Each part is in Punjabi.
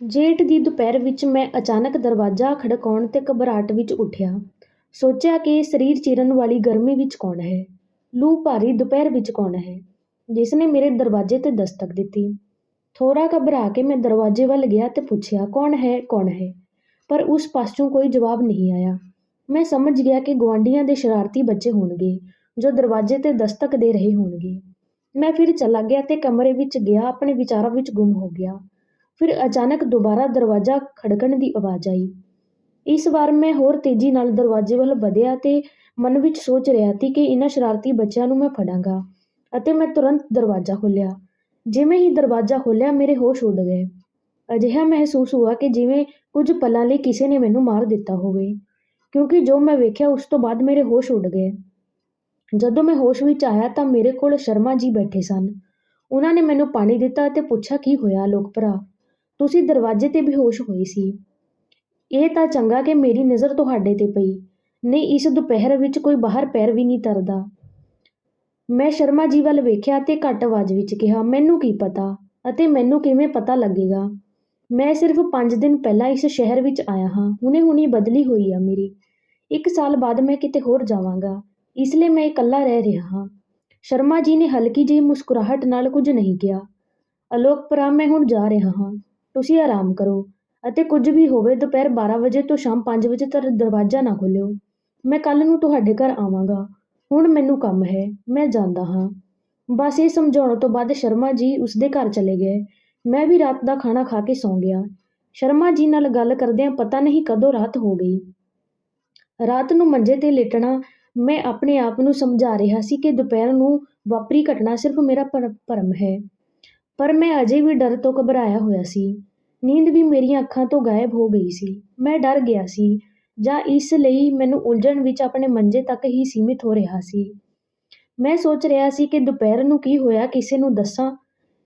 ਜੇਠ ਦੀ ਦੁਪਹਿਰ ਵਿੱਚ ਮੈਂ ਅਚਾਨਕ ਦਰਵਾਜ਼ਾ ਖੜਕਾਉਣ ਤੇ ਘਬਰਾਹਟ ਵਿੱਚ ਉੱਠਿਆ। ਸੋਚਿਆ ਕਿ ਸਰੀਰ ਚੀਰਨ ਵਾਲੀ ਗਰਮੀ ਵਿੱਚ ਕੌਣ ਹੈ? ਲੂ ਭਾਰੀ ਦੁਪਹਿਰ ਵਿੱਚ ਕੌਣ ਹੈ, ਜਿਸਨੇ ਮੇਰੇ ਦਰਵਾਜ਼ੇ 'ਤੇ ਦਸਤਕ ਦਿੱਤੀ? ਥੋੜ੍ਹਾ ਘਬਰਾ ਕੇ ਮੈਂ ਦਰਵਾਜ਼ੇ ਵੱਲ ਗਿਆ ਤੇ ਪੁੱਛਿਆ, ਕੌਣ ਹੈ, ਕੌਣ ਹੈ? ਪਰ ਉਸ ਪਾਸੋਂ ਕੋਈ ਜਵਾਬ ਨਹੀਂ ਆਇਆ। ਮੈਂ ਸਮਝ ਗਿਆ ਕਿ ਗੁਆਂਢੀਆਂ ਦੇ ਸ਼ਰਾਰਤੀ ਬੱਚੇ ਹੋਣਗੇ, ਜੋ ਦਰਵਾਜ਼ੇ 'ਤੇ ਦਸਤਕ ਦੇ ਰਹੇ ਹੋਣਗੇ। ਮੈਂ ਫਿਰ ਚਲਾ ਗਿਆ ਤੇ ਕਮਰੇ ਵਿੱਚ ਗਿਆ ਆਪਣੇ ਵਿਚਾਰਾਂ ਵਿੱਚ ਗੁੰਮ ਹੋ ਗਿਆ। ਫਿਰ ਅਚਾਨਕ ਦੁਬਾਰਾ ਦਰਵਾਜ਼ਾ ਖੜਕਣ ਦੀ ਆਵਾਜ਼ ਆਈ। ਇਸ ਵਾਰ ਮੈਂ ਹੋਰ ਤੇਜ਼ੀ ਨਾਲ ਦਰਵਾਜ਼ੇ ਵੱਲ ਵਧਿਆ ਤੇ ਮਨ ਵਿੱਚ ਸੋਚ ਰਿਹਾ ਸੀ ਕਿ ਇਹਨਾਂ ਸ਼ਰਾਰਤੀ ਬੱਚਿਆਂ ਨੂੰ ਮੈਂ ਫੜਾਂਗਾ ਅਤੇ ਮੈਂ ਤੁਰੰਤ ਦਰਵਾਜ਼ਾ ਖੋਲ੍ਹਿਆ। ਜਿਵੇਂ ਹੀ ਦਰਵਾਜ਼ਾ ਖੋਲ੍ਹਿਆ ਮੇਰੇ ਹੋਸ਼ ਉੱਡ ਗਏ। ਅਜਿਹਾ ਮਹਿਸੂਸ ਹੋਇਆ ਕਿ ਜਿਵੇਂ ਕੁਝ ਪਲਾਂ ਲਈ ਕਿਸੇ ਨੇ ਮੈਨੂੰ ਮਾਰ ਦਿੱਤਾ ਹੋਵੇ, ਕਿਉਂਕਿ ਜੋ ਮੈਂ ਵੇਖਿਆ ਉਸ ਤੋਂ ਬਾਅਦ ਮੇਰੇ ਹੋਸ਼ ਉੱਡ ਗਏ। ਜਦੋਂ ਮੈਂ ਹੋਸ਼ ਵਿੱਚ ਆਇਆ ਤਾਂ ਮੇਰੇ ਕੋਲ ਸ਼ਰਮਾ ਜੀ ਬੈਠੇ ਸਨ। ਉਹਨਾਂ ਨੇ ਮੈਨੂੰ ਪਾਣੀ ਦਿੱਤਾ ਅਤੇ ਪੁੱਛਿਆ, ਕੀ ਹੋਇਆ ਲੋਕ ਭਰਾ, ਤੁਸੀਂ ਦਰਵਾਜ਼ੇ 'ਤੇ ਬੇਹੋਸ਼ ਹੋਏ ਸੀ। ਇਹ ਤਾਂ ਚੰਗਾ ਕਿ ਮੇਰੀ ਨਜ਼ਰ ਤੁਹਾਡੇ 'ਤੇ ਪਈ, ਨਹੀਂ ਇਸ ਦੁਪਹਿਰ ਵਿੱਚ ਕੋਈ ਬਾਹਰ ਪੈਰ ਵੀ ਨਹੀਂ ਤਰਦਾ ਮੈਂ ਸ਼ਰਮਾ ਜੀ ਵੱਲ ਵੇਖਿਆ ਤੇ ਘੱਟ ਆਵਾਜ਼ ਵਿੱਚ ਕਿਹਾ, ਮੈਨੂੰ ਕੀ ਪਤਾ ਅਤੇ ਮੈਨੂੰ ਕਿਵੇਂ ਪਤਾ ਲੱਗੇਗਾ। ਮੈਂ ਸਿਰਫ਼ ਪੰਜ ਦਿਨ ਪਹਿਲਾਂ ਇਸ ਸ਼ਹਿਰ ਵਿੱਚ ਆਇਆ ਹਾਂ, ਹੁਣੇ-ਹੁਣੀ ਬਦਲੀ ਹੋਈ ਆ ਮੇਰੀ। ਇੱਕ ਸਾਲ ਬਾਅਦ ਮੈਂ ਕਿਤੇ ਹੋਰ ਜਾਵਾਂਗਾ, ਇਸ ਲਈ ਮੈਂ ਇਕੱਲਾ ਰਹਿ ਰਿਹਾ ਹਾਂ। ਸ਼ਰਮਾ ਜੀ ਨੇ ਹਲਕੀ ਜਿਹੀ ਮੁਸਕਰਾਹਟ ਨਾਲ ਕੁਝ ਨਹੀਂ ਕਿਹਾ। ਅਲੋਕ ਭਰਾ ਮੈਂ ਹੁਣ ਜਾ ਰਿਹਾ ਹਾਂ, ਤੁਸੀਂ ਆਰਾਮ ਕਰੋ ਅਤੇ ਕੁਝ ਵੀ ਹੋਵੇ ਦੁਪਹਿਰ ਬਾਰਾਂ ਵਜੇ ਤੋਂ ਸ਼ਾਮ ਪੰਜ ਵਜੇ ਤੱਕ ਦਰਵਾਜ਼ਾ ਨਾ ਖੋਲਿਓ ਮੈਂ ਕੱਲ੍ਹ ਨੂੰ ਤੁਹਾਡੇ ਘਰ ਆਵਾਂਗਾ। ਹੁਣ ਮੈਨੂੰ ਕੰਮ ਹੈ, ਮੈਂ ਜਾਂਦਾ ਹਾਂ। ਬਸ ਇਹ ਸਮਝਾਉਣ ਤੋਂ ਬਾਅਦ ਸ਼ਰਮਾ ਜੀ ਉਸਦੇ ਘਰ ਚਲੇ ਗਏ। ਮੈਂ ਵੀ ਰਾਤ ਦਾ ਖਾਣਾ ਖਾ ਕੇ ਸੌਂ ਗਿਆ। ਸ਼ਰਮਾ ਜੀ ਨਾਲ ਗੱਲ ਕਰਦਿਆਂ ਪਤਾ ਨਹੀਂ ਕਦੋਂ ਰਾਤ ਹੋ ਗਈ। ਰਾਤ ਨੂੰ ਮੰਜੇ 'ਤੇ ਲੇਟਣਾ ਮੈਂ ਆਪਣੇ ਆਪ ਨੂੰ ਸਮਝਾ ਰਿਹਾ ਸੀ ਕਿ ਦੁਪਹਿਰ ਨੂੰ ਵਾਪਰੀ ਘਟਨਾ ਸਿਰਫ਼ ਮੇਰਾ ਭਰਮ ਹੈ, ਪਰ ਮੈਂ ਅਜੇ ਵੀ ਡਰ ਤੋਂ ਘਬਰਾਇਆ ਹੋਇਆ ਸੀ। ਨੀਂਦ ਵੀ ਮੇਰੀਆਂ ਅੱਖਾਂ ਤੋਂ ਗਾਇਬ ਹੋ ਗਈ ਸੀ। ਮੈਂ ਡਰ ਗਿਆ ਸੀ, ਜਾਂ ਇਸ ਲਈ ਮੈਨੂੰ ਉਲਝਣ ਵਿੱਚ ਆਪਣੇ ਮੰਜੇ ਤੱਕ ਹੀ ਸੀਮਿਤ ਹੋ ਰਿਹਾ ਸੀ। ਮੈਂ ਸੋਚ ਰਿਹਾ ਸੀ ਕਿ ਦੁਪਹਿਰ ਨੂੰ ਕੀ ਹੋਇਆ ਕਿਸੇ ਨੂੰ ਦੱਸਾਂ।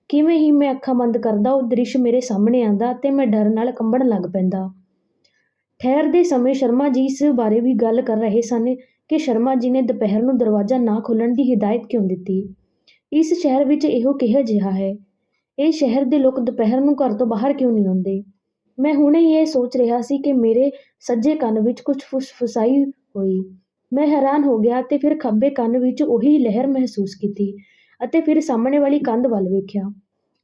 ਕਿਵੇਂ ਹੀ ਮੈਂ ਅੱਖਾਂ ਬੰਦ ਕਰਦਾ ਉਹ ਦ੍ਰਿਸ਼ ਮੇਰੇ ਸਾਹਮਣੇ ਆਉਂਦਾ ਤੇ ਮੈਂ ਡਰ ਨਾਲ ਕੰਬਣ ਲੱਗ ਪੈਂਦਾ। ਠਹਿਰਦੇ ਸਮੇਂ ਸ਼ਰਮਾ ਜੀ ਇਸ ਬਾਰੇ ਵੀ ਗੱਲ ਕਰ ਰਹੇ ਸਨ ਕਿ ਸ਼ਰਮਾ ਜੀ ਨੇ ਦੁਪਹਿਰ ਨੂੰ ਦਰਵਾਜ਼ਾ ਨਾ ਖੋਲ੍ਹਣ ਦੀ ਹਿਦਾਇਤ ਕਿਉਂ ਦਿੱਤੀ। ਇਸ ਸ਼ਹਿਰ ਵਿੱਚ ਇਹੋ ਕਿਹੋ ਜਿਹਾ ਹੈ? ਇਹ ਸ਼ਹਿਰ ਦੇ ਲੋਕ ਦੁਪਹਿਰ ਨੂੰ ਘਰ ਤੋਂ ਬਾਹਰ ਕਿਉਂ ਨਹੀਂ ਆਉਂਦੇ? ਮੈਂ ਹੁਣੇ ਹੀ ਇਹ ਸੋਚ ਰਿਹਾ ਸੀ ਕਿ ਮੇਰੇ ਸੱਜੇ ਕੰਨ ਵਿੱਚ ਕੁਝ ਫੁਸਫੁਸਾਈ ਹੋਈ। ਮੈਂ ਹੈਰਾਨ ਹੋ ਗਿਆ ਤੇ ਫਿਰ ਖੱਬੇ ਕੰਨ ਵਿੱਚ ਉਹੀ ਲਹਿਰ ਮਹਿਸੂਸ ਕੀਤੀ ਅਤੇ ਫਿਰ ਸਾਹਮਣੇ ਵਾਲੀ ਕੰਧ ਵੱਲ ਵੇਖਿਆ।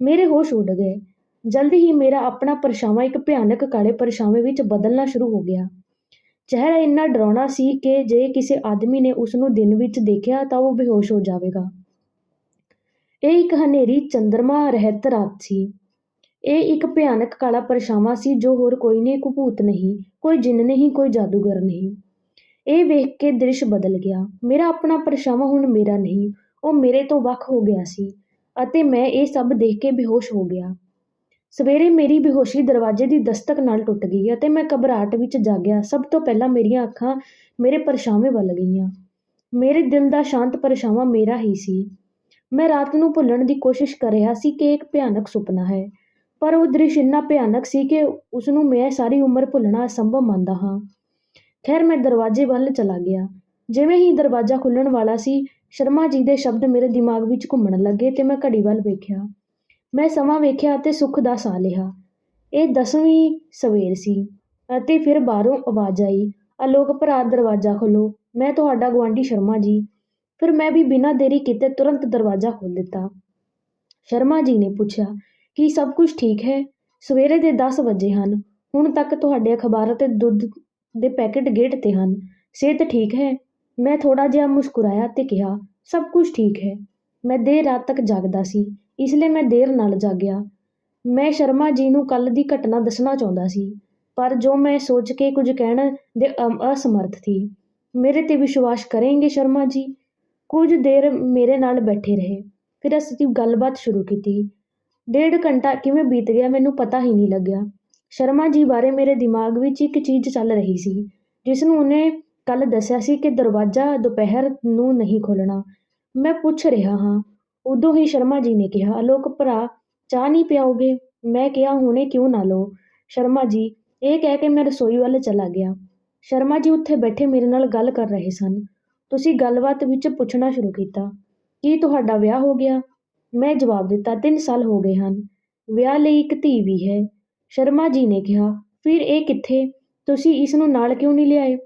ਮੇਰੇ ਹੋਸ਼ ਉੱਡ ਗਏ। ਜਲਦੀ ਹੀ ਮੇਰਾ ਆਪਣਾ ਪਰਛਾਵਾਂ ਇੱਕ ਭਿਆਨਕ ਕਾਲੇ ਪਰਛਾਵੇਂ ਵਿੱਚ ਬਦਲਣਾ ਸ਼ੁਰੂ ਹੋ ਗਿਆ। ਚਿਹਰਾ ਇੰਨਾ ਡਰਾਉਣਾ ਸੀ ਕਿ ਜੇ ਕਿਸੇ ਆਦਮੀ ਨੇ ਉਸ ਨੂੰ ਦਿਨ ਵਿੱਚ ਦੇਖਿਆ ਤਾਂ ਉਹ ਬੇਹੋਸ਼ ਹੋ ਜਾਵੇਗਾ। ਇਹ ਇੱਕ ਹਨੇਰੀ ਚੰਦਰਮਾ ਰਹਿਤ ਰਾਤ ਸੀ। ਇਹ ਇੱਕ ਭਿਆਨਕ ਕਾਲਾ ਪਰਛਾਵਾਂ ਸੀ ਜੋ ਹੋਰ ਕੋਈ ਨਹੀਂ, ਕੋਈ ਭੂਤ ਨਹੀਂ, ਕੋਈ ਜਿੰਨ ਨਹੀਂ, ਕੋਈ ਜਾਦੂਗਰ ਨਹੀਂ। ਇਹ ਵੇਖ ਕੇ ਦ੍ਰਿਸ਼ ਬਦਲ ਗਿਆ। ਮੇਰਾ ਆਪਣਾ ਪਰਛਾਵਾਂ ਹੁਣ ਮੇਰਾ ਨਹੀਂ, ਉਹ ਮੇਰੇ ਤੋਂ ਵੱਖ ਹੋ ਗਿਆ ਸੀ ਅਤੇ ਮੈਂ ਇਹ ਸਭ ਦੇਖ ਕੇ ਬੇਹੋਸ਼ ਹੋ ਗਿਆ। ਸਵੇਰੇ ਮੇਰੀ ਬੇਹੋਸ਼ੀ ਦਰਵਾਜ਼ੇ ਦੀ ਦਸਤਕ ਨਾਲ ਟੁੱਟ ਗਈ ਅਤੇ ਮੈਂ ਘਬਰਾਹਟ ਵਿੱਚ ਜਾਗਿਆ। ਸਭ ਤੋਂ ਪਹਿਲਾਂ ਮੇਰੀਆਂ ਅੱਖਾਂ ਮੇਰੇ ਪਰਛਾਵੇਂ ਵੱਲ ਗਈਆਂ। ਮੇਰੇ ਦਿਲ ਦਾ ਸ਼ਾਂਤ ਪਰਛਾਵਾਂ ਮੇਰਾ ਹੀ ਸੀ। ਮੈਂ ਰਾਤ ਨੂੰ ਭੁੱਲਣ ਦੀ ਕੋਸ਼ਿਸ਼ ਕਰ ਰਿਹਾ ਸੀ ਕਿ ਇਹ ਇੱਕ ਭਿਆਨਕ ਸੁਪਨਾ ਹੈ, ਪਰ ਉਹ ਦ੍ਰਿਸ਼ ਇੰਨਾ ਭਿਆਨਕ ਸੀ ਕਿ ਉਸਨੂੰ ਮੈਂ ਸਾਰੀ ਉਮਰ ਭੁੱਲਣਾ ਅਸੰਭਵ ਮੰਨਦਾ ਹਾਂ। ਖੈਰ ਮੈਂ ਦਰਵਾਜ਼ੇ ਵੱਲ ਚਲਾ ਗਿਆ। ਜਿਵੇਂ ਹੀ ਦਰਵਾਜ਼ਾ ਖੁੱਲਣ ਵਾਲਾ ਸੀ, ਸ਼ਰਮਾ ਜੀ ਦੇ ਸ਼ਬਦ ਮੇਰੇ ਦਿਮਾਗ ਵਿੱਚ ਘੁੰਮਣ ਲੱਗੇ ਤੇ ਮੈਂ ਘੜੀ ਵੱਲ ਵੇਖਿਆ। ਮੈਂ ਸਮਾਂ ਵੇਖਿਆ ਅਤੇ ਸੁੱਖ ਦਾ ਸਾਹ ਲਿਆ। ਇਹ ਦਸਵੀਂ ਸਵੇਰ ਸੀ ਅਤੇ ਫਿਰ ਬਾਹਰੋਂ ਆਵਾਜ਼ ਆਈ, ਅਲੋਕ ਭਰਾ ਦਰਵਾਜ਼ਾ ਖੋਲ੍ਹੋ, ਮੈਂ ਤੁਹਾਡਾ ਗੁਆਂਢੀ ਸ਼ਰਮਾ ਜੀ। ਫਿਰ ਮੈਂ ਵੀ ਬਿਨਾਂ ਦੇਰੀ ਕੀਤੇ ਤੁਰੰਤ ਦਰਵਾਜ਼ਾ ਖੋਲ੍ਹ ਦਿੱਤਾ। ਸ਼ਰਮਾ ਜੀ ਨੇ ਪੁੱਛਿਆ, ਕੀ ਸਭ ਕੁਝ ਠੀਕ ਹੈ? ਸਵੇਰੇ ਦੇ ਦਸ ਵਜੇ ਹਨ। ਹੁਣ ਤੱਕ ਤੁਹਾਡੇ ਅਖ਼ਬਾਰ ਅਤੇ ਦੁੱਧ ਦੇ ਪੈਕੇਟ ਗੇਟ 'ਤੇ ਹਨ। ਸਿਹਤ ਠੀਕ ਹੈ? ਮੈਂ ਥੋੜ੍ਹਾ ਜਿਹਾ ਮੁਸਕਰਾਇਆ ਤੇ ਕਿਹਾ, ਸਭ ਕੁਝ ਠੀਕ ਹੈ। ਮੈਂ ਦੇਰ ਰਾਤ ਤੱਕ ਜਾਗਦਾ ਸੀ, ਇਸ ਲਈ ਮੈਂ ਦੇਰ ਨਾਲ ਜਾਗਿਆ। ਮੈਂ ਸ਼ਰਮਾ ਜੀ ਨੂੰ ਕੱਲ੍ਹ ਦੀ ਘਟਨਾ ਦੱਸਣਾ ਚਾਹੁੰਦਾ ਸੀ, ਪਰ ਜੋ ਮੈਂ ਸੋਚ ਕੇ ਕੁਝ ਕਹਿਣ ਦੇ ਅਸਮਰਥ ਸੀ। ਮੇਰੇ 'ਤੇ ਵਿਸ਼ਵਾਸ ਕਰੇਂਗੇ ਸ਼ਰਮਾ ਜੀ? ਕੁਝ ਦੇਰ ਮੇਰੇ ਨਾਲ ਬੈਠੇ ਰਹੇ। ਫਿਰ ਅਸੀਂ ਗੱਲਬਾਤ ਸ਼ੁਰੂ ਕੀਤੀ। ਡੇਢ ਘੰਟਾ ਕਿਵੇਂ ਬੀਤ ਗਿਆ ਮੈਨੂੰ ਪਤਾ ਹੀ ਨਹੀਂ ਲੱਗਿਆ। ਸ਼ਰਮਾ ਜੀ ਬਾਰੇ ਮੇਰੇ ਦਿਮਾਗ ਵਿੱਚ ਇੱਕ ਚੀਜ਼ ਚੱਲ ਰਹੀ ਸੀ, ਜਿਸਨੂੰ ਉਹਨੇ ਕੱਲ ਦੱਸਿਆ ਸੀ ਕਿ ਦਰਵਾਜ਼ਾ ਦੁਪਹਿਰ ਨੂੰ ਨਹੀਂ ਖੋਲਣਾ ਮੈਂ ਪੁੱਛ ਰਿਹਾ ਹਾਂ। ਉਦੋਂ ਹੀ ਸ਼ਰਮਾ ਜੀ ਨੇ ਕਿਹਾ, ਅਲੋਕ ਭਰਾ ਚਾਹ ਨਹੀਂ ਪਿਆਓਗੇ? ਮੈਂ ਕਿਹਾ, ਹੁਣੇ ਕਿਉਂ ਨਾ ਲਓ। ਸ਼ਰਮਾ ਜੀ, ਇਹ ਕਹਿ ਕੇ ਮੈਂ ਰਸੋਈ ਵੱਲ ਚਲਾ ਗਿਆ। ਸ਼ਰਮਾ ਜੀ ਉੱਥੇ ਬੈਠੇ ਮੇਰੇ ਨਾਲ ਗੱਲ ਕਰ ਰਹੇ ਸਨ। ਤੁਸੀਂ ਗੱਲਬਾਤ ਵਿੱਚ ਪੁੱਛਣਾ ਸ਼ੁਰੂ ਕੀਤਾ, ਕੀ ਤੁਹਾਡਾ ਵਿਆਹ ਹੋ ਗਿਆ? ਮੈਂ ਜਵਾਬ ਦਿੱਤਾ, ਤਿੰਨ ਸਾਲ ਹੋ ਗਏ ਹਨ। ਵਿਆਹ ਲਈ ਇੱਕ ਧੀ ਵੀ ਹੈ। ਸ਼ਰਮਾ ਜੀ ਨੇ ਕਿਹਾ ਫਿਰ ਇਹ ਕਿੱਥੇ? ਤੁਸੀਂ ਇਸ ਨੂੰ ਨਾਲ ਕਿਉਂ ਨਹੀਂ ਲਿਆਏ?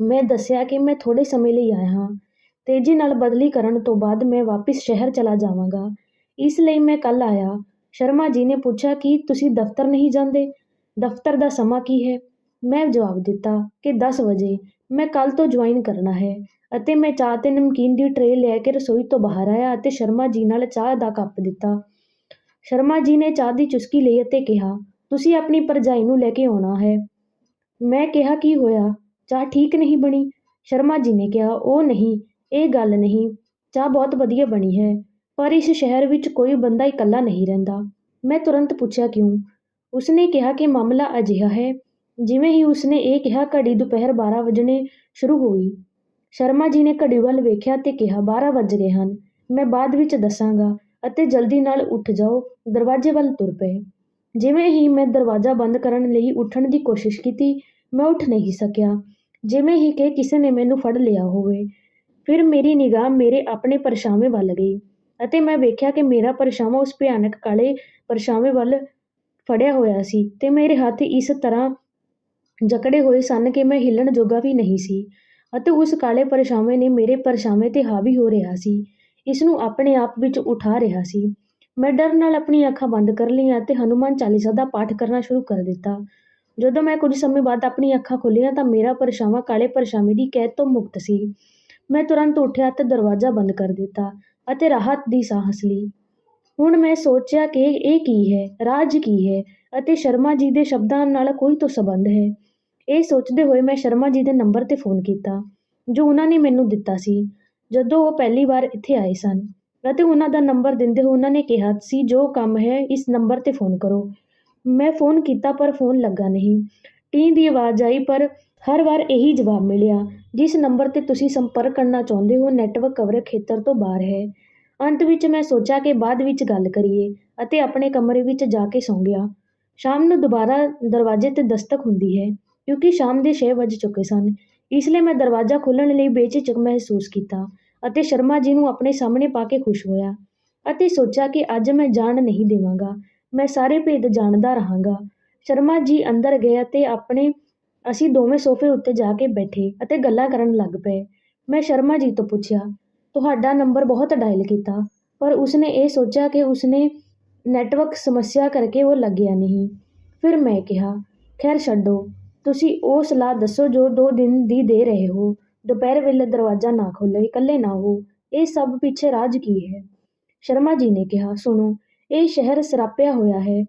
ਮੈਂ ਦੱਸਿਆ ਕਿ ਮੈਂ ਥੋੜੇ ਸਮੇਂ ਲਈ ਆਇਆ ਹਾਂ। ਤੇਜ਼ੀ ਨਾਲ ਬਦਲੀ ਕਰਨ ਤੋਂ ਬਾਅਦ ਮੈਂ ਵਾਪਿਸ ਸ਼ਹਿਰ ਚਲਾ ਜਾਵਾਂਗਾ। ਇਸ ਲਈ ਮੈਂ ਕੱਲ ਆਇਆ। ਸ਼ਰਮਾ ਜੀ ਨੇ ਪੁੱਛਿਆ ਕਿ ਤੁਸੀਂ ਦਫ਼ਤਰ ਨਹੀਂ ਜਾਂਦੇ? ਦਫ਼ਤਰ ਦਾ ਸਮਾਂ ਕੀ ਹੈ? ਮੈਂ ਜਵਾਬ ਦਿੱਤਾ ਕਿ 10 ਵਜੇ। ਮੈਂ ਕੱਲ੍ਹ ਤੋਂ ਜੁਆਇਨ ਕਰਨਾ ਹੈ ਅਤੇ ਮੈਂ ਚਾਹ ਤੇ ਨਮਕੀਨ ਦੀ ਟਰੇ ਲੈ ਕੇ ਰਸੋਈ ਤੋਂ ਬਾਹਰ ਆਇਆ ਅਤੇ ਸ਼ਰਮਾ ਜੀ ਨਾਲ ਚਾਹ ਦਾ ਕੱਪ ਦਿੱਤਾ। ਸ਼ਰਮਾ ਜੀ ਨੇ ਚਾਹ ਦੀ ਚੁਸਕੀ ਲਈ ਅਤੇ ਕਿਹਾ, ਤੁਸੀਂ ਆਪਣੀ ਭਰਜਾਈ ਨੂੰ ਲੈ ਕੇ ਆਉਣਾ ਹੈ। ਮੈਂ ਕਿਹਾ, ਕੀ ਹੋਇਆ? ਚਾਹ ਠੀਕ ਨਹੀਂ ਬਣੀ? ਸ਼ਰਮਾ ਜੀ ਨੇ ਕਿਹਾ, ਉਹ ਨਹੀਂ, ਇਹ ਗੱਲ ਨਹੀਂ। ਚਾਹ ਬਹੁਤ ਵਧੀਆ ਬਣੀ ਹੈ, ਪਰ ਇਸ ਸ਼ਹਿਰ ਵਿੱਚ ਕੋਈ ਬੰਦਾ ਇਕੱਲਾ ਨਹੀਂ ਰਹਿੰਦਾ। ਮੈਂ ਤੁਰੰਤ ਪੁੱਛਿਆ, ਕਿਉਂ? ਉਸਨੇ ਕਿਹਾ ਕਿ ਮਾਮਲਾ ਅਜਿਹਾ ਹੈ ਜਿਵੇਂ ਹੀ ਉਸਨੇ ਇਹ ਕਿਹਾ, ਘੜੀ ਦੁਪਹਿਰ 12 ਵਜਣੇ ਸ਼ੁਰੂ ਹੋ ਗਈ। ਸ਼ਰਮਾ ਜੀ ਨੇ ਘੜੀ ਵੱਲ ਵੇਖਿਆ ਤੇ ਕਿਹਾ 12 ਵੱਜ ਗਏ ਹਨ, ਮੈਂ ਬਾਅਦ ਵਿੱਚ ਦੱਸਾਂਗਾ ਅਤੇ ਜਲਦੀ ਨਾਲ ਉੱਠ ਜਾਓ, ਦਰਵਾਜ਼ੇ ਵੱਲ ਤੁਰ ਪਏ। ਜਿਵੇਂ ਹੀ ਮੈਂ ਦਰਵਾਜ਼ਾ ਬੰਦ ਕਰਨ ਲਈ ਉੱਠਣ ਦੀ ਕੋਸ਼ਿਸ਼ ਕੀਤੀ, ਮੈਂ ਉੱਠ ਨਹੀਂ ਸਕਿਆ। ਜਿਵੇਂ ਹੀ ਕਿ ਕਿਸੇ ਨੇ ਮੈਨੂੰ ਫੜ ਲਿਆ ਹੋਵੇ, ਫਿਰ ਮੇਰੀ ਨਿਗਾਹ ਮੇਰੇ ਆਪਣੇ ਪਰਛਾਵੇਂ ਵੱਲ ਗਈ ਅਤੇ ਮੈਂ ਵੇਖਿਆ ਕਿ ਮੇਰਾ ਪਰਛਾਵਾਂ ਉਸ ਭਿਆਨਕ ਕਾਲੇ ਪਰਛਾਵੇਂ ਵੱਲ ਫੜਿਆ ਹੋਇਆ ਸੀ ਤੇ ਮੇਰੇ ਹੱਥ ਇਸ ਤਰ੍ਹਾਂ ਜਕੜੇ ਹੋਏ ਸਨ ਕਿ ਮੈਂ ਹਿੱਲਣ ਜੋਗਾ ਵੀ ਨਹੀਂ ਸੀ ਅਤੇ ਉਸ ਕਾਲੇ ਪਰਛਾਵੇਂ ਨੇ ਮੇਰੇ ਪਰਛਾਵੇਂ ਤੇ ਹਾਵੀ ਹੋ ਰਿਹਾ ਸੀ। ਇਸ ਨੂੰ ਆਪਣੇ ਆਪ ਵਿੱਚ ਉਠਾ ਰਿਹਾ ਸੀ। ਮੈਂ ਡਰ ਨਾਲ ਆਪਣੀ ਅੱਖਾਂ ਬੰਦ ਕਰ ਲਈਆਂ ਅਤੇ ਹਨੂਮਾਨ ਚਾਲੀਸਾ ਦਾ ਪਾਠ ਕਰਨਾ ਸ਼ੁਰੂ ਕਰ ਦਿੱਤਾ। ਜਦੋਂ ਮੈਂ ਕੁਝ ਸਮੇਂ ਬਾਅਦ ਆਪਣੀ ਅੱਖਾਂ ਖੋਲ੍ਹੀਆਂ ਤਾਂ ਮੇਰਾ ਪਰਛਾਵਾਂ ਕਾਲੇ ਪਰਛਾਵੇਂ ਦੀ ਕੈਦ ਤੋਂ ਮੁਕਤ ਸੀ। ਮੈਂ ਤੁਰੰਤ ਉੱਠਿਆ ਅਤੇ ਦਰਵਾਜ਼ਾ ਬੰਦ ਕਰ ਦਿੱਤਾ ਅਤੇ ਰਾਹਤ ਦੀ ਸਾਹਸ ਲਈ। ਹੁਣ ਮੈਂ ਸੋਚਿਆ ਕਿ ਇਹ ਕੀ ਹੈ, ਰਾਜ ਕੀ ਹੈ ਅਤੇ ਸ਼ਰਮਾ ਜੀ ਦੇ ਸ਼ਬਦਾਂ ਨਾਲ ਕੋਈ ਤੋਂ ਸੰਬੰਧ ਹੈ। ਇਹ ਸੋਚਦੇ ਹੋਏ ਮੈਂ ਸ਼ਰਮਾ ਜੀ ਦੇ ਨੰਬਰ ਤੇ ਫੋਨ ਕੀਤਾ, ਜੋ ਉਹਨਾਂ ਨੇ ਮੈਨੂੰ ਦਿੱਤਾ ਸੀ। ਜਦੋਂ ਉਹ ਪਹਿਲੀ ਵਾਰ ਇੱਥੇ ਆਏ ਸਨ ਅਤੇ ਉਹਨਾਂ ਦਾ ਨੰਬਰ ਦਿੰਦੇ ਹੋਏ ਉਹਨਾਂ ਨੇ ਕਿਹਾ ਸੀ, ਜੋ ਕੰਮ ਹੈ, ਇਸ ਨੰਬਰ ਤੇ ਫੋਨ ਕਰੋ। ਮੈਂ ਫੋਨ ਕੀਤਾ, ਪਰ ਫੋਨ ਲੱਗਾ ਨਹੀਂ। ਟੀ ਦੀ ਆਵਾਜ਼ ਆਈ, ਪਰ ਹਰ ਵਾਰ ਇਹੀ ਜਵਾਬ ਮਿਲਿਆ, ਜਿਸ ਨੰਬਰ ਤੇ ਤੁਸੀਂ ਸੰਪਰਕ ਕਰਨਾ ਚਾਹੁੰਦੇ ਹੋ, ਨੈਟਵਰਕ ਕਵਰੇਜ ਖੇਤਰ ਤੋਂ ਬਾਹਰ ਹੈ। ਅੰਤ ਵਿੱਚ ਮੈਂ ਸੋਚਿਆ ਕਿ ਬਾਅਦ ਵਿੱਚ ਗੱਲ ਕਰੀਏ ਅਤੇ ਆਪਣੇ ਕਮਰੇ ਵਿੱਚ ਜਾ ਕੇ ਸੌਂ ਗਿਆ। ਸ਼ਾਮ ਨੂੰ ਦੁਬਾਰਾ ਦਰਵਾਜ਼ੇ ਤੇ ਦਸਤਕ ਹੁੰਦੀ ਹੈ। ਕਿਉਂਕਿ ਸ਼ਾਮ ਦੇ 6 ਵੱਜ ਚੁੱਕੇ ਸਨ। ਇਸ ਲਈ ਮੈਂ ਦਰਵਾਜ਼ਾ ਖੋਲ੍ਹਣ ਲਈ ਬੇਝਿਜਕ ਮਹਿਸੂਸ ਕੀਤਾ ਅਤੇ ਸ਼ਰਮਾ ਜੀ ਨੂੰ ਆਪਣੇ ਸਾਹਮਣੇ ਪਾ ਕੇ ਖੁਸ਼ ਹੋਇਆ ਅਤੇ ਸੋਚਿਆ ਕਿ ਅੱਜ ਮੈਂ ਜਾਣ ਨਹੀਂ ਦੇਵਾਂਗਾ। ਮੈਂ ਸਾਰੇ ਭੇਦ ਜਾਣਦਾ ਰਹਾਂਗਾ। ਸ਼ਰਮਾ ਜੀ ਅੰਦਰ ਗਏ ਅਤੇ ਆਪਣੇ, ਅਸੀਂ ਦੋਵੇਂ ਸੋਫੇ ਉੱਤੇ ਜਾ ਕੇ ਬੈਠੇ ਅਤੇ ਗੱਲਾਂ ਕਰਨ ਲੱਗ ਪਏ। ਮੈਂ ਸ਼ਰਮਾ ਜੀ ਤੋਂ ਪੁੱਛਿਆ, ਤੁਹਾਡਾ ਨੰਬਰ ਬਹੁਤ ਡਾਇਲ ਕੀਤਾ, ਪਰ ਉਸਨੇ ਇਹ ਸੋਚਿਆ ਕਿ ਉਸਨੇ ਨੈਟਵਰਕ ਸਮੱਸਿਆ ਕਰਕੇ ਉਹ ਲੱਗਿਆ ਨਹੀਂ। ਫਿਰ ਮੈਂ ਕਿਹਾ, ਖੈਰ ਛੱਡੋ। ਤੁਸੀਂ ਉਹ ਸਲਾਹ ਦੱਸੋ ਜੋ ਦੋ ਦਿਨ ਦੀ ਦੇ ਰਹੇ ਹੋ। ਦੁਪਹਿਰ ਵੇਲੇ ਦਰਵਾਜ਼ਾ ਨਾ ਖੋਲ੍ਹੋ, ਇਕੱਲੇ ਨਾ ਹੋ। ਇਹ ਸਭ ਪਿੱਛੇ ਰਾਜ ਕੀ ਹੈ? ਸ਼ਰਮਾ ਜੀ ਨੇ ਕਿਹਾ, ਸੁਣੋ, ਇਹ ਸ਼ਹਿਰ ਸਰਾਪਿਆ ਹੋਇਆ ਹੈ।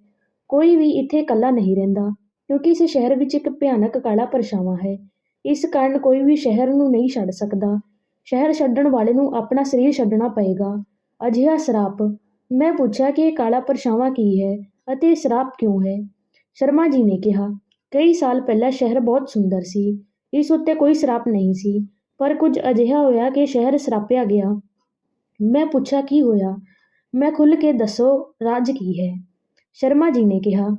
ਕੋਈ ਵੀ ਇੱਥੇ ਇਕੱਲਾ ਨਹੀਂ ਰਹਿੰਦਾ, ਕਿਉਂਕਿ ਇਸ ਸ਼ਹਿਰ ਵਿੱਚ ਇੱਕ ਭਿਆਨਕ ਕਾਲਾ ਪਰਛਾਵਾਂ ਹੈ। ਇਸ ਕਾਰਨ ਕੋਈ ਵੀ ਸ਼ਹਿਰ ਨੂੰ ਨਹੀਂ ਛੱਡ ਸਕਦਾ। ਸ਼ਹਿਰ ਛੱਡਣ ਵਾਲੇ ਨੂੰ ਆਪਣਾ ਸਰੀਰ ਛੱਡਣਾ ਪਏਗਾ। ਅਜਿਹਾ ਸਰਾਪ, ਮੈਂ ਪੁੱਛਿਆ ਕਿ ਇਹ ਕਾਲਾ ਪਰਛਾਵਾਂ ਕੀ ਹੈ ਅਤੇ ਇਹ ਸਰਾਪ ਕਿਉਂ ਹੈ? ਸ਼ਰਮਾ ਜੀ ਨੇ ਕਿਹਾ ਕਈ ਸਾਲ ਪਹਿਲਾਂ ਸ਼ਹਿਰ ਬਹੁਤ ਸੁੰਦਰ ਸੀ, ਇਸ ਉੱਤੇ ਕੋਈ ਸਰਾਪ ਨਹੀਂ ਸੀ, ਪਰ ਕੁਝ ਅਜਿਹਾ ਹੋਇਆ ਕਿ ਸ਼ਹਿਰ ਸਰਾਪਿਆ ਗਿਆ। ਮੈਂ ਪੁੱਛਿਆ, ਕੀ ਹੋਇਆ? ਮੈਂ ਖੁੱਲ੍ਹ ਕੇ ਦੱਸੋ, ਰਾਜ ਕੀ ਹੈ? ਸ਼ਰਮਾ ਜੀ ਨੇ ਕਿਹਾ।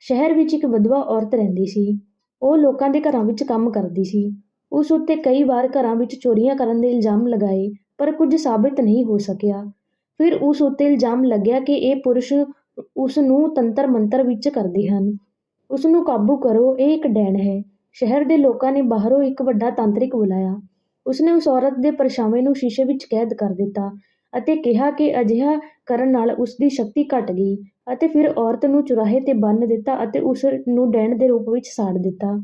ਸ਼ਹਿਰ ਵਿੱਚ ਇੱਕ ਵਿਧਵਾ ਔਰਤ ਰਹਿੰਦੀ ਸੀ। ਉਹ ਲੋਕਾਂ ਦੇ ਘਰਾਂ ਵਿੱਚ ਕੰਮ ਕਰਦੀ ਸੀ। ਉਸ ਉੱਤੇ ਕਈ ਵਾਰ ਘਰਾਂ ਵਿੱਚ ਚੋਰੀਆਂ ਕਰਨ ਦੇ ਇਲਜ਼ਾਮ ਲਗਾਏ, ਪਰ ਕੁਝ ਸਾਬਿਤ ਨਹੀਂ ਹੋ ਸਕਿਆ। ਫਿਰ ਉਸ ਉੱਤੇ ਇਲਜ਼ਾਮ ਲੱਗਿਆ ਕਿ ਇਹ ਪੁਰਸ਼ ਉਸ ਨੂੰ ਤੰਤਰ ਮੰਤਰ ਵਿੱਚ ਕਰਦੇ ਹਨ। ਉਸ ਨੂੰ ਕਾਬੂ ਕਰੋ, ਇਹ ਇੱਕ ਡੈਣ ਹੈ। ਸ਼ਹਿਰ ਦੇ ਲੋਕਾਂ ਨੇ ਬਾਹਰੋਂ ਇੱਕ ਵੱਡਾ ਤਾਂਤਰਿਕ ਬੁਲਾਇਆ। ਉਸਨੇ ਉਸ ਔਰਤ ਦੇ ਪਰਛਾਵੇਂ ਨੂੰ ਸ਼ੀਸ਼ੇ ਵਿੱਚ ਕੈਦ ਕਰ ਦਿੱਤਾ ਅਤੇ ਕਿਹਾ ਕਿ ਅਜਿਹਾ ਕਰਨ ਨਾਲ ਉਸ ਦੀ ਸ਼ਕਤੀ ਘਟ ਗਈ ਅਤੇ ਫਿਰ ਔਰਤ ਨੂੰ ਚੁਰਾਹੇ ਤੇ ਬੰਨ੍ਹ ਦਿੱਤਾ ਅਤੇ ਉਸ ਨੂੰ ਡੈਣ ਦੇ ਰੂਪ ਵਿੱਚ ਸਾੜ ਦਿੱਤਾ।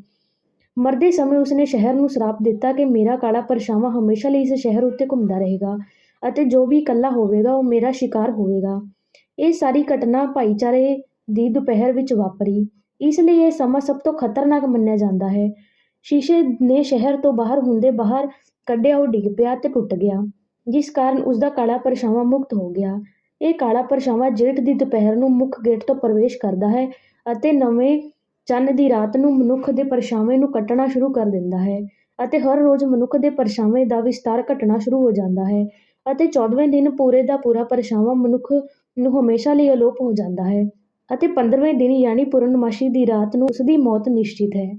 ਮਰਦੇ ਸਮੇਂ ਉਸਨੇ ਸ਼ਹਿਰ ਨੂੰ ਸਰਾਪ ਦਿੱਤਾ ਕਿ ਮੇਰਾ ਕਾਲਾ ਪਰਛਾਵਾਂ ਹਮੇਸ਼ਾ ਲਈ ਇਸ ਸ਼ਹਿਰ ਉੱਤੇ ਘੁੰਮਦਾ ਰਹੇਗਾ ਅਤੇ ਜੋ ਵੀ ਇਕੱਲਾ ਹੋਵੇਗਾ ਉਹ ਮੇਰਾ ਸ਼ਿਕਾਰ ਹੋਵੇਗਾ। ਇਹ ਸਾਰੀ ਘਟਨਾ ਭਾਈਚਾਰੇ ਦੀ ਦੁਪਹਿਰ ਵਿੱਚ ਵਾਪਰੀ। ਇਸ ਲਈ ਇਹ ਸਮਾਂ ਸਭ ਤੋਂ ਖਤਰਨਾਕ ਮੰਨਿਆ ਜਾਂਦਾ ਹੈ। ਸ਼ੀਸ਼ੇ ਨੇ ਸ਼ਹਿਰ ਤੋਂ ਬਾਹਰ ਹੁੰਦੇ ਬਾਹਰ ਕੱਢਿਆ ਉਹ ਡਿੱਗ ਪਿਆ ਤੇ ਟੁੱਟ ਗਿਆ, ਜਿਸ ਕਾਰਨ ਉਸ ਦਾ ਕਾਲਾ ਪਰਛਾਵਾਂ ਮੁਕਤ ਹੋ ਗਿਆ। ਇਹ ਕਾਲਾ ਪਰਛਾਵਾਂ ਜੇਠ ਦੀ ਦੁਪਹਿਰ ਨੂੰ ਮੁੱਖ ਗੇਟ ਤੋਂ ਪ੍ਰਵੇਸ਼ ਕਰਦਾ ਹੈ ਅਤੇ ਨਵੇਂ ਚੰਨ ਦੀ ਰਾਤ ਨੂੰ ਮਨੁੱਖ ਦੇ ਪਰਛਾਵੇਂ ਨੂੰ ਕੱਟਣਾ ਸ਼ੁਰੂ ਕਰ ਦਿੰਦਾ ਹੈ ਅਤੇ ਹਰ ਰੋਜ਼ ਮਨੁੱਖ ਦੇ ਪਰਛਾਵੇਂ ਦਾ ਵਿਸਤਾਰ ਘਟਣਾ ਸ਼ੁਰੂ ਹੋ ਜਾਂਦਾ ਹੈ ਅਤੇ 14ਵੇਂ ਦਿਨ ਪੂਰੇ ਦਾ ਪੂਰਾ ਪਰਛਾਵਾਂ ਮਨੁੱਖ ਨੂੰ ਹਮੇਸ਼ਾ ਲਈ ਅਲੋਪ ਹੋ ਜਾਂਦਾ ਹੈ। ਅਤੇ 15ਵੇਂ ਦਿਨ ਯਾਨੀ ਪੂਰਨਮਾਸ਼ੀ ਦੀ ਰਾਤ ਨੂੰ ਉਸ ਦੀ ਮੌਤ ਨਿਸ਼ਚਿਤ ਹੈ।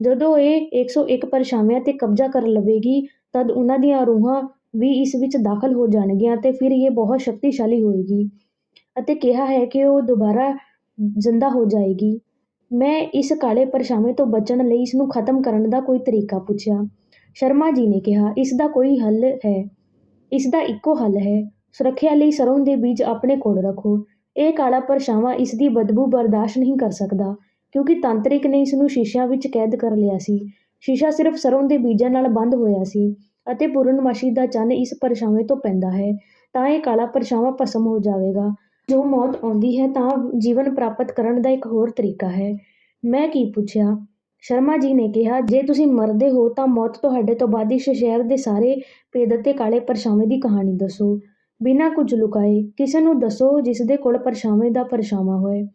ਜਦੋਂ ਇਹ 101 ਪਰਛਾਵਿਆਂ ਤੇ ਕਬਜ਼ਾ ਕਰ ਲਵੇਗੀ, ਤਦ ਉਹਨਾਂ ਦੀਆਂ ਰੂਹਾਂ ਵੀ ਇਸ ਵਿੱਚ ਦਾਖਲ ਹੋ ਜਾਣਗੀਆਂ ਤੇ ਫਿਰ ਇਹ ਬਹੁਤ ਸ਼ਕਤੀਸ਼ਾਲੀ ਹੋਏਗੀ ਅਤੇ ਕਿਹਾ ਹੈ ਕਿ ਉਹ ਦੁਬਾਰਾ ਜ਼ਿੰਦਾ ਹੋ ਜਾਏਗੀ। ਮੈਂ ਇਸ ਕਾਲੇ ਪਰਛਾਵੇਂ ਤੋਂ ਬਚਣ ਲਈ ਇਸ ਨੂੰ ਖਤਮ ਕਰਨ ਦਾ ਕੋਈ ਤਰੀਕਾ ਪੁੱਛਿਆ। ਸ਼ਰਮਾ ਜੀ ਨੇ ਕਿਹਾ, ਇਸ ਦਾ ਕੋਈ ਹੱਲ ਹੈ। ਇਸ ਦਾ ਇੱਕੋ ਹੱਲ ਹੈ। ਸੁਰੱਖਿਆ ਲਈ ਸਰੋਂ ਦੇ ਬੀਜ ਆਪਣੇ ਕੋਲ ਰੱਖੋ। ਇਹ ਕਾਲਾ ਪਰਛਾਵਾਂ ਇਸ ਦੀ ਬਦਬੂ ਬਰਦਾਸ਼ਤ ਨਹੀਂ ਕਰ ਸਕਦਾ, ਕਿਉਂਕਿ ਤਾਂਤਰਿਕ ਨੇ ਇਸ ਨੂੰ ਸ਼ੀਸ਼ਿਆਂ ਵਿੱਚ ਕੈਦ ਕਰ ਲਿਆ ਸੀ। ਸ਼ੀਸ਼ਾ ਸਿਰਫ ਸਰੋਂ ਦੇ ਬੀਜਾਂ ਨਾਲ ਬੰਦ ਹੋਇਆ ਸੀ ਅਤੇ ਪੂਰਨਮਾਸ਼ੀ ਦਾ ਚੰਨ ਇਸ ਪਰਛਾਵੇਂ ਤੋਂ ਪੈਂਦਾ ਹੈ, ਤਾਂ ਇਹ ਕਾਲਾ ਪਰਛਾਵਾਂ ਭਸਮ ਹੋ ਜਾਵੇਗਾ। ਜੋ ਮੌਤ ਆਉਂਦੀ ਹੈ, ਤਾਂ ਜੀਵਨ ਪ੍ਰਾਪਤ ਕਰਨ ਦਾ ਇੱਕ ਹੋਰ ਤਰੀਕਾ ਹੈ। ਮੈਂ ਕੀ ਪੁੱਛਿਆ? ਸ਼ਰਮਾ ਜੀ ਨੇ ਕਿਹਾ, ਜੇ ਤੁਸੀਂ ਮਰਦੇ ਹੋ, ਤਾਂ ਮੌਤ ਤੁਹਾਡੇ ਤੋਂ ਬਾਅਦ ਇਸ ਸ਼ਹਿਰ ਦੇ ਸਾਰੇ ਪੇਦ ਅਤੇ ਕਾਲੇ ਪਰਛਾਵੇਂ ਦੀ ਕਹਾਣੀ ਦੱਸੋ। ਬਿਨਾਂ ਕੁਝ ਲੁਕਾਏ ਕਿਸੇ ਨੂੰ ਦੱਸੋ ਜਿਸ ਦੇ ਕੋਲ ਪਰਛਾਵੇਂ ਦਾ ਪਰਛਾਵਾਂ ਹੋਏ।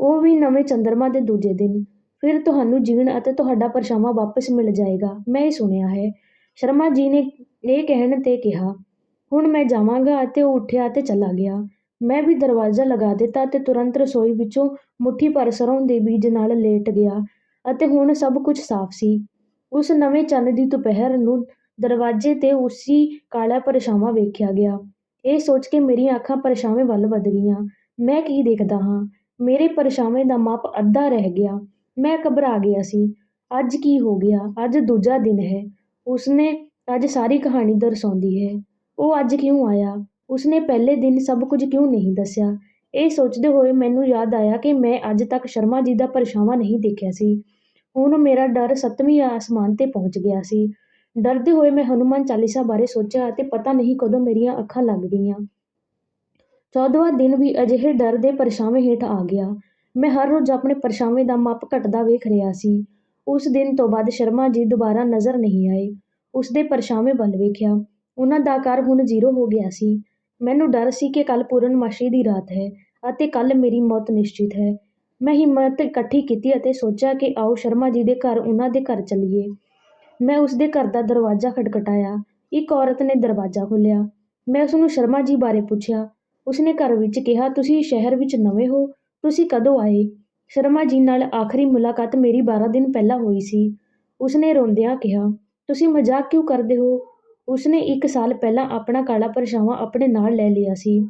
ਉਹ ਵੀ ਨਵੇਂ ਚੰਦਰਮਾ ਦੇ ਦੂਜੇ ਦਿਨ। ਫਿਰ ਤੁਹਾਨੂੰ ਜੀਣ ਅਤੇ ਤੁਹਾਡਾ ਪਰਛਾਵਾਂ ਵਾਪਸ ਮਿਲ ਜਾਏਗਾ, ਮੈਂ ਇਹ ਸੁਣਿਆ ਹੈ। ਸ਼ਰਮਾ ਜੀ ਨੇ ਇਹ ਕਹਿਣ ਤੇ ਕਿਹਾ, ਹੁਣ ਮੈਂ ਜਾਵਾਂਗਾ ਅਤੇ ਉਹ ਉੱਠਿਆ ਅਤੇ ਚਲਾ ਗਿਆ। ਮੈਂ ਵੀ ਦਰਵਾਜ਼ਾ ਲਗਾ ਦਿੱਤਾ ਅਤੇ ਤੁਰੰਤ ਰਸੋਈ ਵਿੱਚੋਂ ਮੁੱਠੀ ਭਰ ਸਰੋਂ ਦੇ ਬੀਜ ਨਾਲ ਲੇਟ ਗਿਆ ਅਤੇ ਹੁਣ ਸਭ ਕੁਝ ਸਾਫ਼ ਸੀ। ਉਸ ਨਵੇਂ ਚੰਨ ਦੀ ਦੁਪਹਿਰ ਨੂੰ ਦਰਵਾਜ਼ੇ ਤੇ ਉਸੀ ਕਾਲਾ ਪਰਛਾਵਾਂ ਵੇਖਿਆ ਗਿਆ। ਇਹ ਸੋਚ ਕੇ ਮੇਰੀਆਂ ਅੱਖਾਂ ਪਰਛਾਵੇਂ ਵੱਲ ਵਧ ਗਈਆਂ। ਮੈਂ ਕੀ ਦੇਖਦਾ ਹਾਂ? ਮੇਰੇ ਪਰਛਾਵੇਂ ਦਾ ਮਾਪ ਅੱਧਾ ਰਹਿ ਗਿਆ। ਮੈਂ ਘਬਰਾ ਗਿਆ ਸੀ। ਅੱਜ ਕੀ ਹੋ ਗਿਆ? ਅੱਜ ਦੂਜਾ ਦਿਨ ਹੈ। ਉਸਨੇ ਅੱਜ ਸਾਰੀ ਕਹਾਣੀ ਦਰਸਾਉਂਦੀ ਹੈ। ਉਹ ਅੱਜ ਕਿਉਂ ਆਇਆ? ਉਸਨੇ ਪਹਿਲੇ ਦਿਨ ਸਭ ਕੁਝ ਕਿਉਂ ਨਹੀਂ ਦੱਸਿਆ? ਇਹ ਸੋਚਦੇ ਹੋਏ ਮੈਨੂੰ ਯਾਦ ਆਇਆ ਕਿ ਮੈਂ ਅੱਜ ਤੱਕ ਸ਼ਰਮਾ ਜੀ ਦਾ ਪਰਛਾਵਾਂ ਨਹੀਂ ਦੇਖਿਆ ਸੀ। ਹੁਣ ਮੇਰਾ ਡਰ ਸੱਤਵੀਂ ਆਸਮਾਨ ਤੇ ਪਹੁੰਚ ਗਿਆ ਸੀ। ਡਰਦੇ ਹੋਏ ਮੈਂ ਹਨੂਮਾਨ ਚਾਲੀਸਾ ਬਾਰੇ ਸੋਚਿਆ ਅਤੇ ਪਤਾ ਨਹੀਂ ਕਦੋਂ ਮੇਰੀਆਂ ਅੱਖਾਂ ਲੱਗ ਗਈਆਂ। ਚੌਦਵਾਂ ਦਿਨ ਵੀ ਅਜਿਹੇ ਡਰ ਦੇ ਪਰਛਾਵੇਂ ਹੇਠ ਆ ਗਿਆ। ਮੈਂ ਹਰ ਰੋਜ਼ ਆਪਣੇ ਪਰਛਾਵੇਂ ਦਾ ਮਾਪ ਘਟਦਾ ਵੇਖ ਰਿਹਾ ਸੀ। ਉਸ ਦਿਨ ਤੋਂ ਬਾਅਦ ਸ਼ਰਮਾ ਜੀ ਦੁਬਾਰਾ ਨਜ਼ਰ ਨਹੀਂ ਆਏ। ਉਸ ਦੇ ਪਰਛਾਵੇਂ ਵੱਲ ਵੇਖਿਆ। ਉਹਨਾਂ ਦਾ ਆਕਾਰ ਹੁਣ ਜ਼ੀਰੋ ਹੋ ਗਿਆ ਸੀ। ਮੈਨੂੰ ਡਰ ਸੀ ਕਿ ਕੱਲ ਪੂਰਨਮਾਸ਼ੀ ਦੀ ਰਾਤ ਹੈ ਅਤੇ ਕੱਲ ਮੇਰੀ ਮੌਤ ਨਿਸ਼ਚਿਤ ਹੈ। ਮੈਂ ਹਿੰਮਤ ਇਕੱਠੀ ਕੀਤੀ ਅਤੇ ਸੋਚਿਆ ਕਿ ਆਓ ਸ਼ਰਮਾ ਜੀ ਦੇ ਘਰ ਉਹਨਾਂ ਦੇ ਘਰ ਚੱਲੀਏ। ਮੈਂ ਉਸ ਦੇ ਘਰ ਦਾ ਦਰਵਾਜ਼ਾ ਖਟਖਟਾਇਆ। ਇੱਕ ਔਰਤ ਨੇ ਦਰਵਾਜ਼ਾ ਖੋਲ੍ਹਿਆ। ਮੈਂ ਉਸ ਨੂੰ ਸ਼ਰਮਾ ਜੀ ਬਾਰੇ ਪੁੱਛਿਆ, ਉਸਨੇ ਘਰ ਵਿੱਚ ਕਿਹਾ, ਤੁਸੀਂ ਸ਼ਹਿਰ ਵਿੱਚ ਨਵੇਂ ਹੋ, ਤੁਸੀਂ ਕਦੋਂ ਆਏ? ਸ਼ਰਮਾ ਜੀ ਨਾਲ ਆਖਰੀ ਮੁਲਾਕਾਤ ਮੇਰੀ 12 ਦਿਨ ਪਹਿਲਾਂ ਹੋਈ ਸੀ। ਉਸਨੇ ਰੋਂਦਿਆਂ ਕਿਹਾ, ਤੁਸੀਂ ਮਜ਼ਾਕ ਕਿਉਂ ਕਰਦੇ ਹੋ? ਉਸਨੇ ਇੱਕ ਸਾਲ ਪਹਿਲਾਂ ਆਪਣਾ ਕਾਲਾ ਪਰਛਾਵਾਂ ਆਪਣੇ ਨਾਲ ਲੈ ਲਿਆ ਸੀ।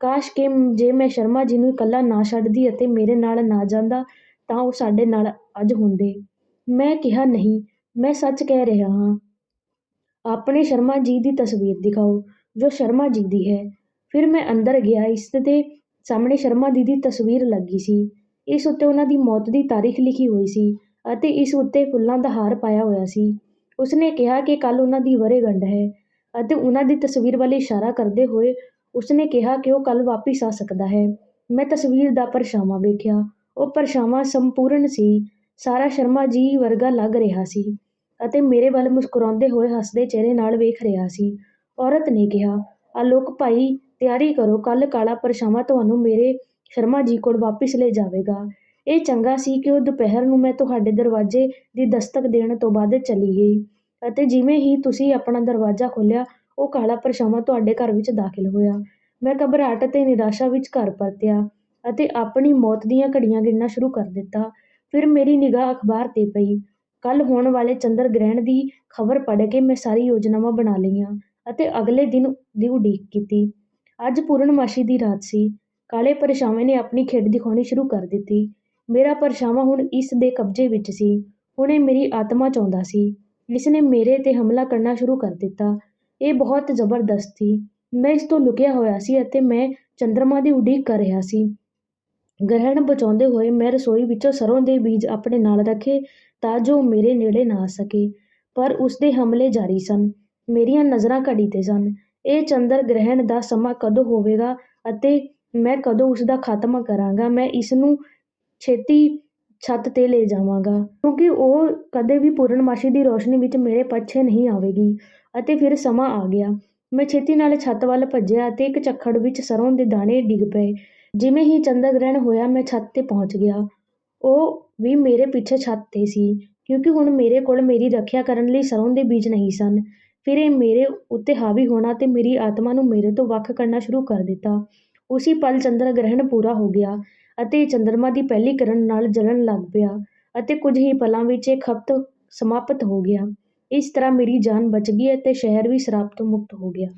ਕਾਸ਼ ਕਿ ਜੇ ਮੈਂ ਸ਼ਰਮਾ ਜੀ ਨੂੰ ਇਕੱਲਾ ਨਾ ਛੱਡਦੀ ਅਤੇ ਮੇਰੇ ਨਾਲ ਨਾ ਜਾਂਦਾ, ਤਾਂ ਉਹ ਸਾਡੇ ਨਾਲ ਅੱਜ ਹੁੰਦੇ। ਮੈਂ ਕਿਹਾ, ਨਹੀਂ ਮੈਂ ਸੱਚ ਕਹਿ ਰਿਹਾ ਹਾਂ। ਆਪਣੇ ਸ਼ਰਮਾ ਜੀ ਦੀ ਤਸਵੀਰ ਦਿਖਾਓ, ਜੋ ਸ਼ਰਮਾ ਜੀ ਦੀ ਹੈ। ਫਿਰ ਮੈਂ ਅੰਦਰ ਗਿਆ, ਇਸ ਦੇ ਸਾਹਮਣੇ ਸ਼ਰਮਾ ਜੀ ਦੀ ਤਸਵੀਰ ਲੱਗੀ ਸੀ। ਇਸ ਉੱਤੇ ਉਹਨਾਂ ਦੀ ਮੌਤ ਦੀ ਤਾਰੀਖ ਲਿਖੀ ਹੋਈ ਸੀ ਅਤੇ ਇਸ ਉੱਤੇ ਫੁੱਲਾਂ ਦਾ ਹਾਰ ਪਾਇਆ ਹੋਇਆ ਸੀ। ਉਸਨੇ ਕਿਹਾ ਕਿ ਕੱਲ ਉਹਨਾਂ ਦੀ ਵਰੇਗੰਢ ਹੈ ਅਤੇ ਉਹਨਾਂ ਦੀ ਤਸਵੀਰ ਵੱਲ ਇਸ਼ਾਰਾ ਕਰਦੇ ਹੋਏ ਉਸਨੇ ਕਿਹਾ ਕਿ ਉਹ ਕੱਲ ਵਾਪਿਸ ਆ ਸਕਦਾ ਹੈ। ਮੈਂ ਤਸਵੀਰ ਦਾ ਪਰਛਾਵਾਂ ਵੇਖਿਆ। ਉਹ ਪਰਛਾਵਾਂ ਸੰਪੂਰਨ ਸੀ। ਸਾਰਾ ਸ਼ਰਮਾ ਜੀ ਵਰਗਾ ਲੱਗ ਰਿਹਾ ਸੀ। ਅਤੇ ਮੇਰੇ ਵੱਲ ਮੁਸਕਰਾਉਂਦੇ ਹੋਏ ਹੱਸਦੇ ਚਿਹਰੇ ਨਾਲ ਵੇਖ ਰਿਹਾ ਸੀ। ਔਰਤ ਨੇ ਕਿਹਾ ਆਲੋਕ ਭਾਈ, ਤਿਆਰੀ ਕਰੋ, ਕੱਲ੍ਹ ਕਾਲਾ ਪਰਛਾਵਾਂ ਤੁਹਾਨੂੰ ਮੇਰੇ ਸ਼ਰਮਾ ਜੀ ਕੋਲ ਵਾਪਿਸ ਲੈ ਜਾਵੇਗਾ। ਇਹ ਚੰਗਾ ਸੀ ਕਿ ਉਹ ਦੁਪਹਿਰ ਨੂੰ ਮੈਂ ਤੁਹਾਡੇ ਦਰਵਾਜ਼ੇ ਦੀ ਦਸਤਕ ਦੇਣ ਤੋਂ ਬਾਅਦ ਚਲੀ ਗਈ। ਅਤੇ ਜਿਵੇਂ ਹੀ ਤੁਸੀਂ ਆਪਣਾ ਦਰਵਾਜ਼ਾ ਖੋਲ੍ਹਿਆ, ਉਹ ਕਾਲਾ ਪਰਛਾਵਾਂ ਤੁਹਾਡੇ ਘਰ ਵਿੱਚ ਦਾਖਲ ਹੋਇਆ। ਮੈਂ ਘਬਰਾਹਟ ਅਤੇ ਨਿਰਾਸ਼ਾ ਵਿੱਚ ਘਰ ਪਰਤਿਆ ਅਤੇ ਆਪਣੀ ਮੌਤ ਦੀਆਂ ਘੜੀਆਂ ਗਿਣਨਾ ਸ਼ੁਰੂ ਕਰ ਦਿੱਤਾ। ਫਿਰ ਮੇਰੀ ਨਿਗਾਹ ਅਖਬਾਰ ਤੇ ਪਈ। ਕੱਲ੍ਹ ਹੋਣ ਵਾਲੇ ਚੰਦਰ ਗ੍ਰਹਿਣ ਦੀ ਖਬਰ ਪੜ੍ਹ ਕੇ ਮੈਂ ਸਾਰੀ ਯੋਜਨਾਵਾਂ ਬਣਾ ਲਈਆਂ ਅਤੇ ਅਗਲੇ ਦਿਨ ਦੀ ਉਡੀਕ ਕੀਤੀ। ਅੱਜ ਪੂਰਨਮਾਸ਼ੀ ਦੀ ਰਾਤ ਸੀ। ਕਾਲੇ ਪਰਛਾਵੇਂ ਨੇ ਆਪਣੀ ਖੇਡ ਦਿਖਾਉਣੀ ਸ਼ੁਰੂ ਕਰ ਦਿੱਤੀ। ਮੇਰਾ ਪਰਛਾਵਾਂ ਹੁਣ ਇਸ ਦੇ ਕਬਜ਼ੇ ਵਿੱਚ ਸੀ। ਹੁਣ ਇਹ ਮੇਰੀ ਆਤਮਾ ਚਾਹੁੰਦਾ ਸੀ। ਇਸ ਨੇ ਮੇਰੇ ਤੇ ਹਮਲਾ ਕਰਨਾ ਸ਼ੁਰੂ ਕਰ ਦਿੱਤਾ। ਇਹ ਬਹੁਤ ਜ਼ਬਰਦਸਤ ਸੀ। ਮੈਂ ਇਸ ਤੋਂ ਲੁਕਿਆ ਹੋਇਆ ਸੀ ਅਤੇ ਮੈਂ ਚੰਦਰਮਾ ਦੀ ਉਡੀਕ ਕਰ ਰਿਹਾ ਸੀ। ਗ੍ਰਹਿਣ ਬਚਾਉਂਦੇ ਹੋਏ ਮੈਂ ਰਸੋਈ ਵਿੱਚੋਂ ਸਰ੍ਹੋਂ ਦੇ ਬੀਜ ਆਪਣੇ ਨਾਲ ਰੱਖੇ ਤਾਂ ਜੋ ਮੇਰੇ ਨੇੜੇ ਨਾ ਆ ਸਕੇ, ਪਰ ਉਸ ਦੇ ਹਮਲੇ ਜਾਰੀ ਸਨ। ਮੇਰੀਆਂ ਨਜ਼ਰਾਂ ਘੜੀ ਤੇ ਸਨ। ਇਹ ਚੰਦਰ ਗ੍ਰਹਿਣ ਦਾ ਸਮਾਂ ਕਦੋਂ ਹੋਵੇਗਾ ਅਤੇ ਮੈਂ ਕਦੋਂ ਉਸ ਦਾ ਖਾਤਮਾ ਕਰਾਂਗਾ? ਮੈਂ ਇਸ ਨੂੰ ਛੇਤੀ ਛੱਤ ਤੇ ਲੈ ਜਾਵਾਂਗਾ, ਕਿਉਂਕਿ ਉਹ ਕਦੇ ਵੀ ਪੂਰਨਮਾਸ਼ੀ ਦੀ ਰੋਸ਼ਨੀ ਵਿੱਚ ਮੇਰੇ ਪੱਛੇ ਨਹੀਂ ਆਵੇਗੀ। ਅਤੇ ਫਿਰ ਸਮਾਂ ਆ ਗਿਆ। ਮੈਂ ਛੇਤੀ ਨਾਲ ਛੱਤ ਵੱਲ ਭੱਜਿਆ ਅਤੇ ਇੱਕ ਝੱਖੜ ਵਿੱਚ ਸਰੋਂ ਦੇ ਦਾਣੇ ਡਿੱਗ ਪਏ। ਜਿਵੇਂ ਹੀ ਚੰਦਰ ਗ੍ਰਹਿਣ ਹੋਇਆ, ਮੈਂ ਛੱਤ ਤੇ ਪਹੁੰਚ ਗਿਆ। ਉਹ ਵੀ ਮੇਰੇ ਪਿੱਛੇ ਛੱਤ ਤੇ ਸੀ, ਕਿਉਂਕਿ ਹੁਣ ਮੇਰੇ ਕੋਲ ਮੇਰੀ ਰੱਖਿਆ ਕਰਨ ਲਈ ਸਰੋਂ ਦੇ ਬੀਜ ਨਹੀਂ ਸਨ। ਫਿਰ ਇਹ ਮੇਰੇ ਉੱਤੇ ਹਾਵੀ ਹੋਣਾ ਅਤੇ ਮੇਰੀ ਆਤਮਾ ਨੂੰ ਮੇਰੇ ਤੋਂ ਵੱਖ ਕਰਨਾ ਸ਼ੁਰੂ ਕਰ ਦਿੱਤਾ। ਉਸੇ ਪਲ ਚੰਦਰ ਗ੍ਰਹਿਣ ਪੂਰਾ ਹੋ ਗਿਆ ਅਤੇ ਚੰਦਰਮਾ ਦੀ ਪਹਿਲੀ ਕਿਰਨ ਨਾਲ ਜਲਣ ਲੱਗ ਪਿਆ ਅਤੇ ਕੁਝ ਹੀ ਪਲਾਂ ਵਿੱਚ ਇਹ ਖਪਤ ਸਮਾਪਤ ਹੋ ਗਿਆ। ਇਸ ਤਰ੍ਹਾਂ ਮੇਰੀ ਜਾਨ ਬਚ ਗਈ ਅਤੇ ਸ਼ਹਿਰ ਵੀ ਸ਼ਰਾਬ ਤੋਂ ਮੁਕਤ ਹੋ ਗਿਆ।